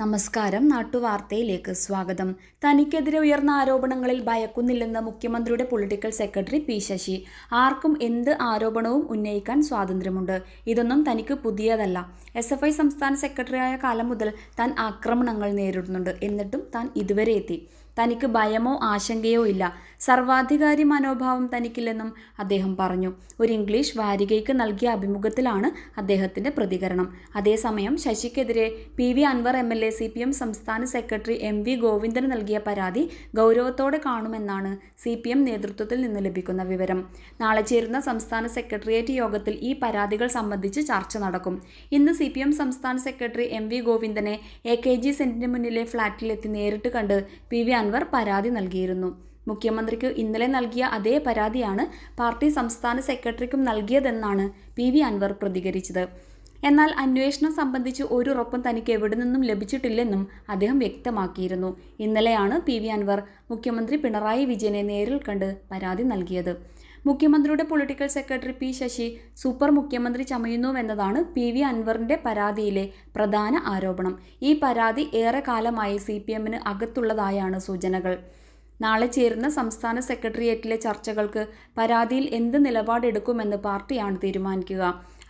നമസ്കാരം നാട്ടുവാർത്തയിലേക്ക് സ്വാഗതം. തനിക്കെതിരെ ഉയർന്ന ആരോപണങ്ങളിൽ ഭയക്കുന്നില്ലെന്ന് മുഖ്യമന്ത്രിയുടെ പൊളിറ്റിക്കൽ സെക്രട്ടറി പി ശശി. ആർക്കും എന്ത് ആരോപണവും ഉന്നയിക്കാൻ സ്വാതന്ത്ര്യമുണ്ട്. ഇതൊന്നും തനിക്ക് പുതിയതല്ല. എസ് എഫ് ഐ സംസ്ഥാന സെക്രട്ടറിയായ കാലം മുതൽ താൻ ആക്രമണങ്ങൾ നേരിടുന്നുണ്ട്. എന്നിട്ടും താൻ ഇതുവരെ എത്തി. തനിക്ക് ഭയമോ ആശങ്കയോ ഇല്ല. സർവാധികാരി മനോഭാവം തനിക്കില്ലെന്നും അദ്ദേഹം പറഞ്ഞു. ഒരു ഇംഗ്ലീഷ് വാരികയ്ക്ക് നൽകിയ അഭിമുഖത്തിലാണ് അദ്ദേഹത്തിന്റെ പ്രതികരണം. അതേസമയം ശശിക്കെതിരെ P V Anvar M L A C P M സംസ്ഥാന സെക്രട്ടറി എം വി ഗോവിന്ദന് നൽകിയ പരാതി ഗൗരവത്തോടെ കാണുമെന്നാണ് സി പി എം നേതൃത്വത്തിൽ നിന്ന് ലഭിക്കുന്ന വിവരം. നാളെ ചേരുന്ന സംസ്ഥാന സെക്രട്ടേറിയറ്റ് യോഗത്തിൽ ഈ പരാതികൾ സംബന്ധിച്ച് ചർച്ച നടക്കും. ഇന്ന് സി സംസ്ഥാന സെക്രട്ടറി എം വി ഗോവിന്ദനെ എ കെ ജി സെന്റിന് മുന്നിലെ ഫ്ളാറ്റിലെത്തി നേരിട്ട് കണ്ട് പി വി അൻവർ പരാതി നൽകിയിരുന്നു. മുഖ്യമന്ത്രിക്ക് ഇന്നലെ നൽകിയ അതേ പരാതിയാണ് പാർട്ടി സംസ്ഥാന സെക്രട്ടറിക്കും നൽകിയതെന്നാണ് പി വി അൻവർ പ്രതികരിച്ചത്. എന്നാൽ അന്വേഷണം സംബന്ധിച്ച് ഒരു ഉറപ്പും തനിക്ക് എവിടെ നിന്നും ലഭിച്ചിട്ടില്ലെന്നും അദ്ദേഹം വ്യക്തമാക്കിയിരുന്നു. ഇന്നലെയാണ് പി വി അൻവർ മുഖ്യമന്ത്രി പിണറായി വിജയനെ നേരിൽ കണ്ട് പരാതി നൽകിയത്. മുഖ്യമന്ത്രിയുടെ political secretary P Sasi super മുഖ്യമന്ത്രി ചമയുന്നുവെന്നതാണ് പി വി അൻവറിന്റെ പരാതിയിലെ പ്രധാന ആരോപണം. ഈ പരാതി ഏറെ കാലമായി സി പി എമ്മിന് അകത്തുള്ളതായാണ് സൂചനകൾ. നാളെ ചേരുന്ന സംസ്ഥാന സെക്രട്ടേറിയറ്റിലെ ചർച്ചകൾക്ക് പരാതിയിൽ എന്ത് നിലപാടെടുക്കുമെന്ന് പാർട്ടിയാണ് തീരുമാനിക്കുക.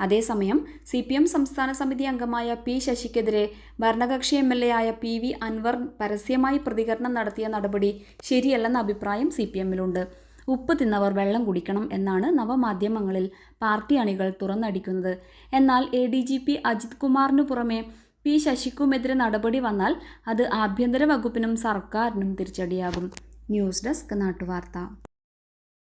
അതേസമയം സി പി എം സംസ്ഥാന സമിതി അംഗമായ പി ശശിക്കെതിരെ ഭരണകക്ഷി എം എൽ എ ആയ പി വി അൻവർ പരസ്യമായി പ്രതികരണം നടത്തിയ നടപടി ശരിയല്ലെന്ന അഭിപ്രായം സി പി എമ്മിലുണ്ട്. ഉപ്പ് തിന്നവർ വെള്ളം കുടിക്കണം എന്നാണ് നവമാധ്യമങ്ങളിൽ പാർട്ടി അണികൾ തുറന്നടിക്കുന്നത്. എന്നാൽ A D G P Ajith കുമാറിനു പുറമെ പി ശശിക്കുമെതിരെ നടപടി വന്നാൽ അത് ആഭ്യന്തര വകുപ്പിനും സർക്കാരിനും തിരിച്ചടിയാകും. News desk നാട്ടുവാർത്ത.